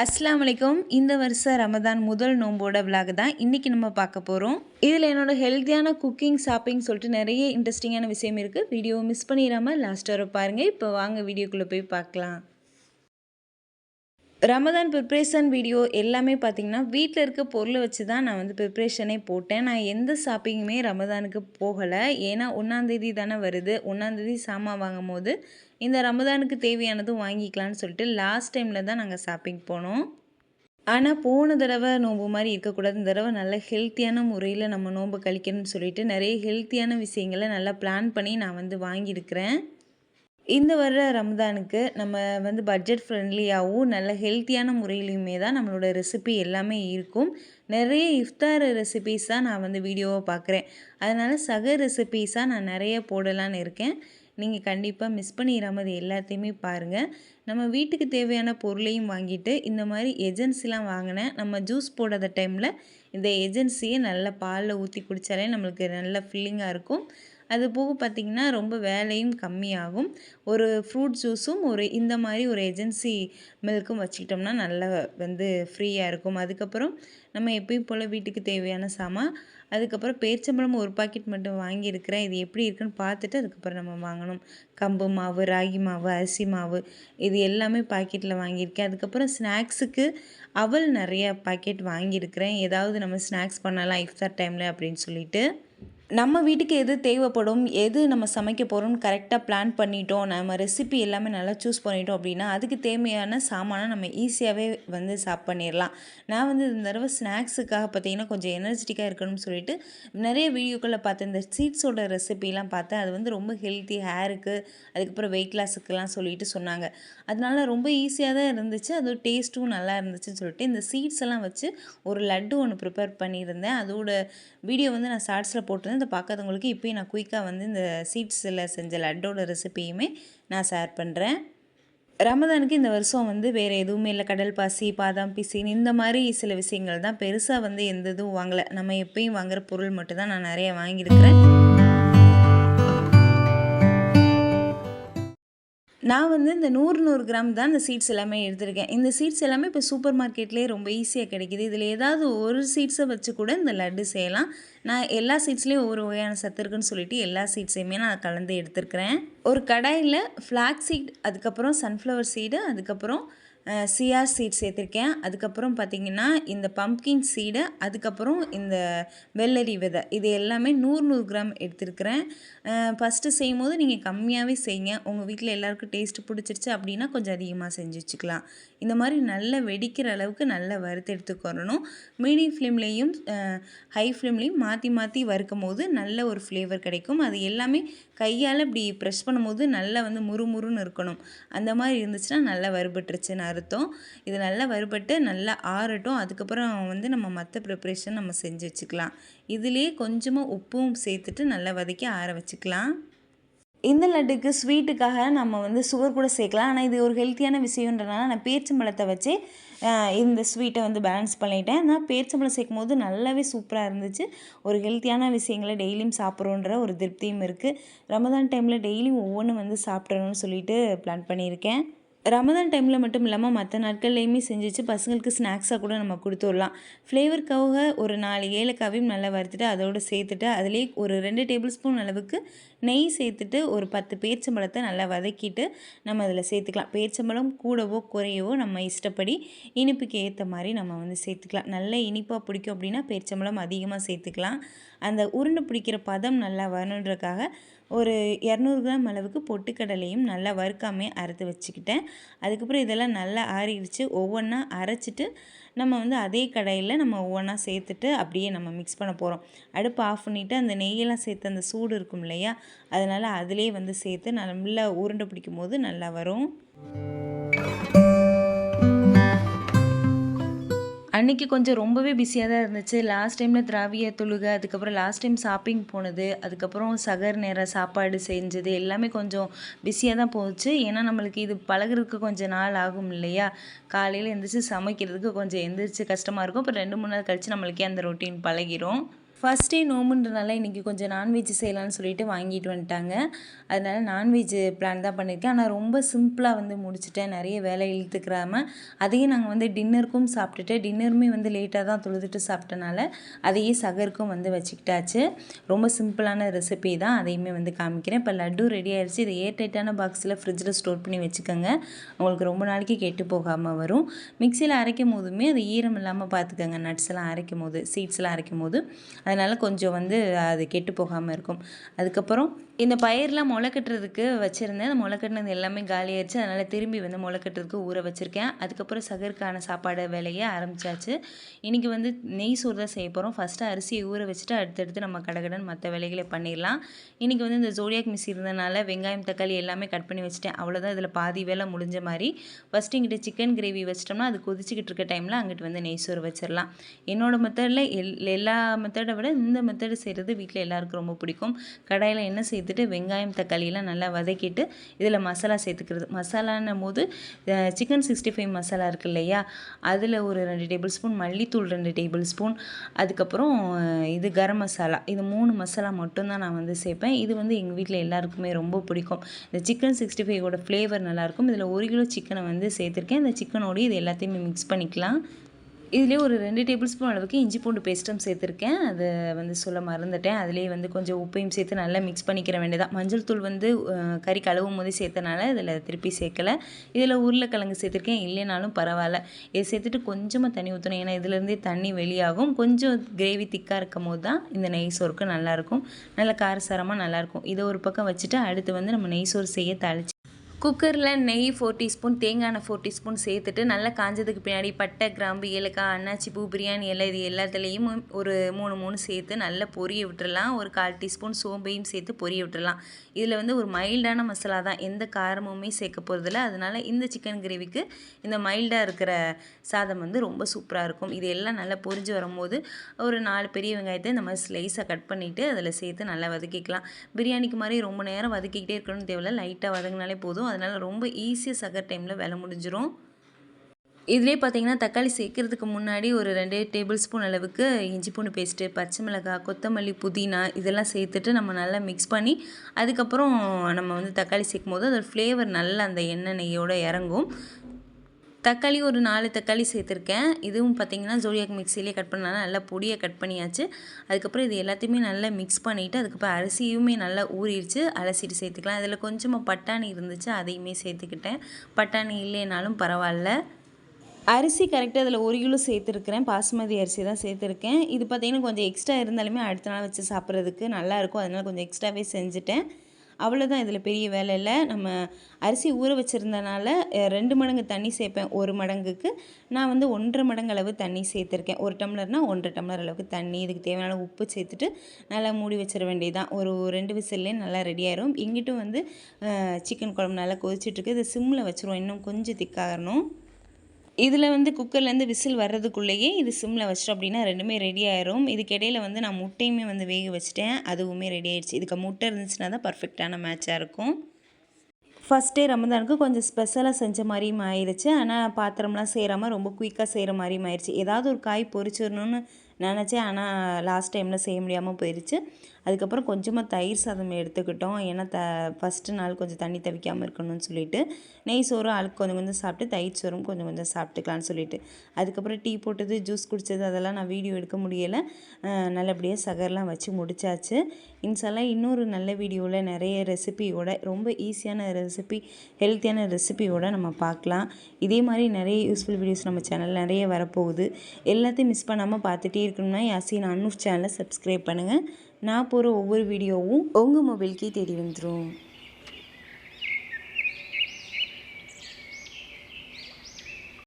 அஸ்லாம் அலைக்கும். இந்த வருஷம் ரமதான் முதல் நோம்போட விலாக் தான் இன்றைக்கி நம்ம பார்க்க போகிறோம் இதில் என்னோட ஹெல்த்தியான குக்கிங் ஷாப்பிங் சொல்லிட்டு நிறைய இன்ட்ரெஸ்டிங்கான விஷயம் இருக்குது வீடியோ மிஸ் பண்ணிடாமல் லாஸ்ட் வர பாருங்கள் இப்போ வாங்க வீடியோக்குள்ளே போய் பார்க்கலாம். ரமதான் ப்ரிப்ரேஷன் வீடியோ எல்லாமே பார்த்தீங்கன்னா வீட்டில் இருக்க பொருளை வச்சு தான் நான் வந்து ப்ரிப்ரேஷனே போட்டேன். நான் எந்த ஷாப்பிங்குமே ரமதானுக்கு போகலை. ஏன்னா ஒன்றாந்தேதி தானே வருது. ஒன்றாந்தேதி சாமான் வாங்கும் போது இந்த ரமதானுக்கு தேவையானதும் வாங்கிக்கலான்னு சொல்லிட்டு லாஸ்ட் டைமில் தான் நாங்கள் ஷாப்பிங் போனோம். ஆனால் போன தடவை நோம்பு மாதிரி இருக்கக்கூடாது. இந்த தடவை நல்ல ஹெல்த்தியான முறையில் நம்ம நோம்பு கழிக்கணும்னு சொல்லிட்டு நிறைய ஹெல்த்தியான விஷயங்களை நல்லா பிளான் பண்ணி நான் வந்து வாங்கியிருக்கிறேன். இந்த வர்ற ரம்தானுக்கு நம்ம வந்து பட்ஜெட் ஃப்ரெண்ட்லியாகவும் நல்ல ஹெல்த்தியான முறையிலையுமே தான் நம்மளோட ரெசிபி எல்லாமே இருக்கும். நிறைய இஃப்தார் ரெசிபீஸ் தான் நான் வந்து வீடியோவை பார்க்குறேன் அதனால் சக ரெசிபீஸாக நான் நிறைய போடலான்னு இருக்கேன். நீங்கள் கண்டிப்பாக மிஸ் பண்ணிடாமல் அது எல்லாத்தையுமே பாருங்கள் நம்ம வீட்டுக்கு தேவையான பொருளையும் வாங்கிட்டு இந்த மாதிரி ஏஜென்சிலாம் வாங்கினேன் நம்ம ஜூஸ் போடாத டைமில் இந்த ஏஜென்சியை நல்ல பாலில் ஊற்றி குடித்தாலே நம்மளுக்கு நல்ல ஃபில்லிங்காக இருக்கும். அது போக பார்த்திங்கன்னா ரொம்ப வேலையும் கம்மியாகும். ஒரு ஃப்ரூட் ஜூஸும் ஒரு இந்த மாதிரி ஒரு ஏஜென்சி மில்க்கும் வச்சுக்கிட்டோம்னா நல்லா வந்து ஃப்ரீயாக இருக்கும். அதுக்கப்புறம் நம்ம எப்பயும் போல் வீட்டுக்கு தேவையான சாமான் அதுக்கப்புறம் பேரிச்சம்பழம் ஒரு பாக்கெட் மட்டும் வாங்கியிருக்கிறேன். இது எப்படி இருக்குன்னு பார்த்துட்டு அதுக்கப்புறம் நம்ம வாங்கணும். கம்பு மாவு ராகி மாவு அரிசி மாவு இது எல்லாமே பாக்கெட்டில் வாங்கியிருக்கேன். அதுக்கப்புறம் ஸ்நாக்ஸுக்கு அவல் நிறைய பாக்கெட் வாங்கியிருக்கிறேன். ஏதாவது நம்ம ஸ்நாக்ஸ் பண்ணலாம் இஃப்தார் டைமில் அப்படின்னு சொல்லிட்டு. நம்ம வீட்டுக்கு எது தேவைப்படும் எது நம்ம சமைக்க போகிறோம்னு கரெக்டாக பிளான் பண்ணிட்டோம் நம்ம ரெசிபி எல்லாமே நல்லா சூஸ் பண்ணிட்டோம் அப்படின்னா அதுக்கு தேவையான சாமானை நம்ம ஈஸியாகவே வந்து சாப் பண்ணிடலாம். நான் வந்து இந்த தடவை ஸ்நாக்ஸுக்காக பார்த்தீங்கன்னா கொஞ்சம் எனர்ஜெட்டிக்காக இருக்கணும்னு சொல்லிட்டு நிறைய வீடியோக்களில் பார்த்தேன் இந்த சீட்ஸோட ரெசிபிலாம் பார்த்தேன். அது வந்து ரொம்ப ஹெல்த்தி ஹேருக்கு அதுக்கப்புறம் வெயிட் லாஸுக்கெல்லாம் சொல்லிட்டு சொன்னாங்க. அதனால ரொம்ப ஈஸியாக தான் இருந்துச்சு. அது டேஸ்ட்டும் நல்லா இருந்துச்சுன்னு சொல்லிட்டு இந்த சீட்ஸ் எல்லாம் வச்சு ஒரு லட்டு ஒன்று ப்ரிப்பேர் பண்ணியிருந்தேன். அதோட வீடியோ வந்து நான் ஷார்ட்ஸில் போட்டிருந்தேன். இதை பார்க்காதவங்களுக்கு இப்போயும் நான் குயிக்காக வந்து இந்த சீட்ஸில் செஞ்ச லட்டோட ரெசிபியுமே நான் ஷேர் பண்ணுறேன் ரமதானுக்கு இந்த வருஷம் வந்து வேறு எதுவுமே இல்லை. கடல் பாசி பாதாம் பிசின் இந்த மாதிரி சில விஷயங்கள் தான். பெருசாக வந்து எந்த இதுவும் வாங்கலை. நம்ம எப்பயும் வாங்குகிற பொருள் மட்டும் தான் நான் நிறைய வாங்கியிருக்கிறேன். நான் வந்து இந்த நூறு நூறு கிராம் தான் இந்த சீட்ஸ் எல்லாமே எடுத்திருக்கேன். இந்த சீட்ஸ் எல்லாமே இப்போ சூப்பர் மார்க்கெட்லேயே ரொம்ப ஈஸியாக கிடைக்கிது. இதில் ஏதாவது ஒரு சீட்ஸை வச்சு கூட இந்த லட்டு செய்யலாம். நான் எல்லா சீட்ஸ்லேயும் ஒவ்வொரு வகையான சத்து இருக்குன்னு சொல்லிட்டு எல்லா சீட்ஸையுமே நான் கலந்து எடுத்துருக்கிறேன். ஒரு கடாயில் ஃப்ளாக் சீட் அதுக்கப்புறம் சன்ஃப்ளவர் சீடு அதுக்கப்புறம் சியா சீட் சேர்த்துருக்கேன். அதுக்கப்புறம் பார்த்திங்கன்னா இந்த பம்ப்கின் சீடை அதுக்கப்புறம் இந்த வெள்ளரி விதை. இது எல்லாமே நூறு நூறு கிராம் எடுத்துருக்கிறேன். ஃபஸ்ட்டு செய்யும் போது நீங்கள் கம்மியாகவே செய்யுங்க உங்கள் வீட்டில் எல்லாருக்கும் டேஸ்ட்டு பிடிச்சிருச்சு அப்படின்னா கொஞ்சம் அதிகமாக செஞ்சு வச்சுக்கலாம். இந்த மாதிரி நல்லா வெடிக்கிற அளவுக்கு நல்லா வறுத்து எடுத்துக்கொள்ளணும் மீடியம் ஃப்ளேம்லேயும் ஹை ஃப்ளேம்லேயும் மாற்றி மாற்றி வறுக்கும் போது நல்ல ஒரு ஃப்ளேவர் கிடைக்கும். அது எல்லாமே கையால் இப்படி ப்ரெஷ் பண்ணும்போது நல்லா வந்து முறுமுறுன்னு இருக்கணும். அந்த மாதிரி இருந்துச்சுன்னா நல்லா வறுபட்டுருச்சுன்னு அர்த்தம் இது நல்லா வறுபட்டு நல்லா ஆறட்டும். அதுக்கப்புறம் வந்து நம்ம மற்ற ப்ரிப்ரேஷன் நம்ம செஞ்சு வச்சுக்கலாம். இதுலேயே கொஞ்சமாக உப்பும் சேர்த்துட்டு நல்லா வதக்கி ஆற வச்சுக்கலாம். இந்த லட்டுக்கு ஸ்வீட்டுக்காக நம்ம வந்து சுகர் கூட சேர்க்கலாம். ஆனால் இது ஒரு ஹெல்த்தியான விஷயன்றனால நான் பேச்சம்பழத்தை வச்சு இந்த ஸ்வீட்டை வந்து பேலன்ஸ் பண்ணிட்டேன். நான் பேச்சம்பழம் சேர்க்கும் போது நல்லாவே சூப்பராக இருந்துச்சு. ஒரு ஹெல்த்தியான விஷயங்களை டெய்லியும் சாப்பிட்றோன்ற ஒரு திருப்தியும் இருக்குது ரமதான் டைமில் டெய்லியும் ஒவ்வொன்றும் வந்து சாப்பிட்றணும்னு சொல்லிட்டு பிளான் பண்ணியிருக்கேன். ரமதான் டைமில் மட்டும் இல்லாமல் மற்ற நாட்கள்லேயுமே செஞ்சிச்சு. பசங்களுக்கு ஸ்நாக்ஸாக கூட நம்ம கொடுத்துடலாம் ஃப்ளேவருக்காக ஒரு நாலு ஏலக்காவையும் நல்லா வறுத்துட்டு அதோடு சேர்த்துட்டு அதுலேயே ஒரு ரெண்டு டேபிள் ஸ்பூன் அளவுக்கு நெய் சேர்த்துட்டு ஒரு பத்து பேரிச்சம்பழத்தை நல்லா வதக்கிட்டு நம்ம அதில் சேர்த்துக்கலாம். பேரிச்சம்பழம் கூடவோ குறையவோ நம்ம இஷ்டப்படி இனிப்புக்கு ஏற்ற மாதிரி நம்ம வந்து சேர்த்துக்கலாம். நல்ல இனிப்பாக பிடிக்கும் அப்படின்னா பேரிச்சம்பழம் அதிகமாக சேர்த்துக்கலாம். அந்த உருண்டை பிடிக்கிற பதம் நல்லா வரணுன்றக்காக ஒரு இரநூறு கிராம் அளவுக்கு பொட்டுக்கடலையும் நல்லா வறுக்காமே அறுத்து வச்சுக்கிட்டேன். அதுக்கப்புறம் இதெல்லாம் நல்லா ஆறிடுச்சு. ஒவ்வொன்றா அரைச்சிட்டு நம்ம வந்து அதே கடையில் நம்ம ஒவ்வொன்றா சேர்த்துட்டு அப்படியே நம்ம மிக்ஸ் பண்ண போகிறோம் அடுப்பு ஆஃப் பண்ணிவிட்டு அந்த நெய்யெல்லாம் சேர்த்து அந்த சூடு இருக்கும் இல்லையா? அதனால் அதிலே வந்து சேர்த்து நல்லா உருண்டை பிடிக்கும் போது நல்லா வரும். அன்றைக்கி கொஞ்சம் ரொம்பவே பிஸியாக தான் இருந்துச்சு. லாஸ்ட் டைமில் திராவிய தொழுகை அதுக்கப்புறம் லாஸ்ட் டைம் ஷாப்பிங் போனது அதுக்கப்புறம் சகர் நேரம் சாப்பாடு செஞ்சது எல்லாமே கொஞ்சம் பிஸியாக தான் போச்சு. ஏன்னா நம்மளுக்கு இது பழகிறதுக்கு கொஞ்சம் நாள் ஆகும் இல்லையா? காலையில் எழுந்திரிச்சு சமைக்கிறதுக்கு கொஞ்சம் எந்திரிச்சு கஷ்டமாக இருக்கும். அப்புறம் ரெண்டு மூணு நாள் கழித்து நம்மளுக்கே அந்த ரொட்டீன் பழகிரும். ஃபஸ்ட் டே நோம்புன்றனால இன்றைக்கி கொஞ்சம் நான்வெஜ் செய்யலாம்னு சொல்லிட்டு வாங்கிட்டு வந்துட்டாங்க. அதனால் நான்வெஜ் பிளான் தான் பண்ணியிருக்கேன் ஆனால் ரொம்ப சிம்பிளாக வந்து முடிச்சுட்டேன். நிறைய வேலை இழுத்துக்கிறாம அதையும் நாங்கள் வந்து டின்னருக்கும் சாப்பிட்டுட்டு டின்னருமே வந்து லேட்டாக தான் தொழுதுட்டு சாப்பிட்டனால அதையே சகருக்கும் வந்து வச்சுக்கிட்டாச்சு. ரொம்ப சிம்பிளான ரெசிபி தான். அதையுமே வந்து காமிக்கிறேன். இப்போ லட்டு ரெடி ஆயிடுச்சு இதை ஏர் டைட்டான பாக்ஸில் ஃப்ரிட்ஜில் ஸ்டோர் பண்ணி வச்சுக்கோங்க. உங்களுக்கு ரொம்ப நாளைக்கு கெட்டு போகாமல் வரும். மிக்சியில் அரைக்கும் போதுமே அது ஈரம் இல்லாமல் பார்த்துக்கோங்க. நட்ஸ் எல்லாம் அரைக்கும் போது சீட்ஸ்லாம் அரைக்கும் போது. அதனால் கொஞ்சம் வந்து அது கெட்டு போகாமல் இருக்கும். அதுக்கப்புறம் இந்த பயிரெலாம் முளை கட்டுறதுக்கு வச்சுருந்தேன். அந்த முளை கட்டினது எல்லாமே காலியாயிடுச்சு அதனால் திரும்பி வந்து முளை கட்டுறதுக்கு ஊற வச்சுருக்கேன். அதுக்கப்புறம் சகருக்கான சாப்பாடு வேலையை ஆரம்பித்தாச்சு இன்றைக்கி வந்து நெய் சோறு தான் செய்ய போகிறோம் ஃபஸ்ட்டு அரிசியை ஊற வச்சுட்டு அடுத்தடுத்து நம்ம கடகடன் மற்ற வேலைகளை பண்ணிடலாம். இன்றைக்கி வந்து இந்த ஜோடியாக் மிஸ் இருந்தனால வெங்காயம் தக்காளி எல்லாமே கட் பண்ணி வச்சுட்டேன். அவ்வளோதான் இதில் பாதி வேலை முடிஞ்ச மாதிரி. ஃபஸ்ட்டு இங்கிட்ட சிக்கன் கிரேவி வச்சிட்டோம்னா அது கொதிச்சிக்கிட்டு இருக்க டைமில் அங்கிட்டு வந்து நெய் சோறு வச்சிடலாம். என்னோடய மெத்தடில் எல் எல்லா மெத்தடை விட இந்த மெத்தடு செய்கிறது வீட்டில் எல்லாருக்கும் ரொம்ப பிடிக்கும். கடையில் என்ன செய்து சேர்த்துட்டு வெங்காயம் தக்காளியெல்லாம் நல்லா வதக்கிட்டு இதில் மசாலா சேர்த்துக்கிறது. மசாலான்னும் போது சிக்கன் சிக்ஸ்டி ஃபைவ் மசாலா இருக்குது இல்லையா? அதில் ஒரு ரெண்டு டேபிள் ஸ்பூன் மல்லித்தூள் ரெண்டு டேபிள் ஸ்பூன் அதுக்கப்புறம் இது கரம் மசாலா. இது மூணு மசாலா மட்டும்தான் நான் வந்து சேர்ப்பேன். இது வந்து எங்கள் வீட்டில் எல்லாருக்குமே ரொம்ப பிடிக்கும். இந்த சிக்கன் சிக்ஸ்டி ஃபைவோட ஃப்ளேவர் நல்லாயிருக்கும் இதில் ஒரு கிலோ சிக்கனை வந்து சேர்த்துருக்கேன். இந்த சிக்கனோடய இது எல்லாத்தையுமே மிக்ஸ் பண்ணிக்கலாம். இதுலேயே ஒரு ரெண்டு டேபிள் ஸ்பூன் அளவுக்கு இஞ்சி பூண்டு பேஸ்ட்டும் சேர்த்துருக்கேன். அதை வந்து சொல்ல மறந்துட்டேன். அதுலேயே வந்து கொஞ்சம் உப்பையும் சேர்த்து நல்லா மிக்ஸ் பண்ணிக்கிற வேண்டியதான் மஞ்சள் தூள் வந்து கறி கழுவும் போது சேர்த்தனால இதில் திருப்பி சேர்க்கலை. இதில் உருளைக்கிழங்கு சேர்த்துருக்கேன். இல்லைனாலும் பரவாயில்ல. இதை சேர்த்துட்டு கொஞ்சமாக தண்ணி ஊற்றணும் ஏன்னா இதுலேருந்தே தண்ணி வெளியாகும். கொஞ்சம் கிரேவி திக்காக இருக்கும் போது தான் இந்த நெய் சோறுக்கு நல்லாயிருக்கும் நல்லா காரசாரமாக நல்லாயிருக்கும் இதை ஒரு பக்கம் வச்சுட்டு அடுத்து வந்து நம்ம நெய் சோறு செய்ய தாளிச்சு குக்கரில் நெய் ஃபோர் டீஸ்பூன் தேங்காய் எண்ணெய் ஃபோர் டீஸ்பூன் சேர்த்துட்டு நல்லா காஞ்சதுக்கு பின்னாடி பட்டை கிராம்பு ஏலக்காய் அன்னாச்சி பூ பிரியாணி எல்லாம் இது எல்லாத்துலேயும் ஒரு மூணு மூணு சேர்த்து நல்லா பொரிய விட்டுறலாம் ஒரு கால் டீஸ்பூன் சோம்பையும் சேர்த்து பொரிய விட்டுறலாம் இதில் வந்து ஒரு மைல்டான மசாலா தான். எந்த காரமுமே சேர்க்க போகிறதில்ல அதனால் இந்த சிக்கன் கிரேவிக்கு இந்த மைல்டாக இருக்கிற சாதம் வந்து ரொம்ப சூப்பராக இருக்கும். இது எல்லாம் நல்லா பொரிஞ்சு வரும்போது ஒரு நாலு பெரிய வெங்காயத்தை இந்த மாதிரி ஸ்லைஸாக கட் பண்ணிவிட்டு அதில் சேர்த்து நல்லா வதக்கிக்கலாம். பிரியாணிக்கு மாதிரி ரொம்ப நேரம் வதக்கிக்கிட்டே இருக்கணும்னு தேவையில்ல. லைட்டாக வதங்கினாலே போதும். அதனால் ரொம்ப ஈஸியாக சகர் டைமில் வேலை முடிஞ்சிடும் இதிலே பார்த்தீங்கன்னா தக்காளி சேர்க்கறதுக்கு முன்னாடி ஒரு ரெண்டு டேபிள் ஸ்பூன் அளவுக்கு இஞ்சி பூண்டு பேஸ்ட்டு பச்சை மிளகாய் கொத்தமல்லி புதினா இதெல்லாம் சேர்த்துட்டு நம்ம நல்லா மிக்ஸ் பண்ணி அதுக்கப்புறம் நம்ம வந்து தக்காளி சேர்க்கும் போது அதோடய ஃப்ளேவர் நல்லா அந்த எண்ணெய் நெய்யோடு இறங்கும். தக்காளி ஒரு நாலு தக்காளி சேர்த்துருக்கேன். இதுவும் பார்த்திங்கன்னா ஜோடியாக் மிக்சிலே கட் பண்ணாலும் நல்லா பொடியை கட் பண்ணியாச்சு. அதுக்கப்புறம் இது எல்லாத்தையுமே நல்லா மிக்ஸ் பண்ணிவிட்டு அதுக்கப்புறம் அரிசியுமே நல்லா ஊறிடுச்சு. அலசிட்டு சேர்த்துக்கலாம். அதில் கொஞ்சமாக பட்டாணி இருந்துச்சு அதையுமே சேர்த்துக்கிட்டேன். பட்டாணி இல்லைனாலும் பரவாயில்ல. அரிசி கரெக்டாக அதில் ஒரு கிலோ சேர்த்துருக்குறேன். பாசுமதி அரிசி தான் சேர்த்துருக்கேன். இது பார்த்திங்கன்னா கொஞ்சம் எக்ஸ்ட்ரா இருந்தாலுமே அடுத்த நாள் வச்சு சாப்பிட்றதுக்கு நல்லாயிருக்கும் அதனால் கொஞ்சம் எக்ஸ்ட்ராவே செஞ்சுட்டேன். அவ்வளோதான் இதில் பெரிய வேலை இல்லை. நம்ம அரிசி ஊற வச்சுருந்தனால ரெண்டு மடங்கு தண்ணி சேர்ப்பேன் ஒரு மடங்குக்கு. நான் வந்து ஒன்றரை மடங்கு அளவு தண்ணி சேர்த்துருக்கேன். ஒரு டம்ளர்னால் ஒன்றரை டம்ளர் அளவுக்கு தண்ணி இதுக்கு தேவையான உப்பு சேர்த்துட்டு நல்லா மூடி வச்சிட வேண்டியதுதான். ஒரு ரெண்டு விசில்லே நல்லா ரெடி ஆயிரும். இங்கிட்டும் வந்து சிக்கன் குழம்பு நல்லா கொதிச்சிட்ருக்கு இதை சிம்மில் வச்சுருவோம். இன்னும் கொஞ்சம் திக்காகணும் இதில் வந்து குக்கர்லேருந்து விசில் வர்றதுக்குள்ளேயே இது சிம்மில் வச்சிட்டோம் அப்படின்னா ரெண்டுமே ரெடி ஆயிரும். இதுக்கிடையில் வந்து நான் முட்டையுமே வந்து வேக வச்சுட்டேன். அதுவுமே ரெடி ஆயிடுச்சு. இதுக்கு முட்டை இருந்துச்சுன்னா தான் பர்ஃபெக்டான மேட்சாக இருக்கும். ஃபஸ்ட் டே ரமதானுக்கு கொஞ்சம் ஸ்பெஷலாக செஞ்ச மாதிரியும் ஆயிடுச்சு ஆனால் பாத்திரம்லாம் செய்கிறாம ரொம்ப குயிக்காக செய்கிற மாதிரியும் ஆயிடுச்சு ஏதாவது ஒரு காய் பொறிச்சிடணும்னு நினச்சேன். ஆனால் லாஸ்ட் டைமில் செய்ய முடியாமல் போயிடுச்சு அதுக்கப்புறம் கொஞ்சமாக தயிர் சாதம் எடுத்துக்கிட்டோம். ஏன்னா த ஃபஸ்ட்டு நாள் கொஞ்சம் தண்ணி தவிக்காமல் இருக்கணும்னு சொல்லிட்டு நெய் சோறும் ஆளுக்கு கொஞ்சம் கொஞ்சம் சாப்பிட்டு தயிர் சோறும் கொஞ்சம் கொஞ்சம் சாப்பிட்டுக்கலான்னு சொல்லிட்டு. அதுக்கப்புறம் டீ போட்டது ஜூஸ் குடித்தது அதெல்லாம் நான் வீடியோ எடுக்க முடியலை. நல்லபடியாக சகர்லாம் வச்சு முடிச்சாச்சு. இன்சாலாம் இன்னொரு நல்ல வீடியோவில் நிறைய ரெசிபியோட ரொம்ப ஈஸியான ரெசிபி ஹெல்த்தியான ரெசிபியோட நம்ம பார்க்கலாம் இதே மாதிரி நிறைய யூஸ்ஃபுல் வீடியோஸ் நம்ம சேனல் நிறைய வரப்போகுது. எல்லாத்தையும் மிஸ் பண்ணாமல் பார்த்துட்டே இருக்கணும்னா யாசின் அன்னூர் சேனலை சப்ஸ்கிரைப் பண்ணுங்கள் நான் போகிற ஒவ்வொரு வீடியோவும் உங்கள் மொபைலுக்கே தேடி வந்துடும்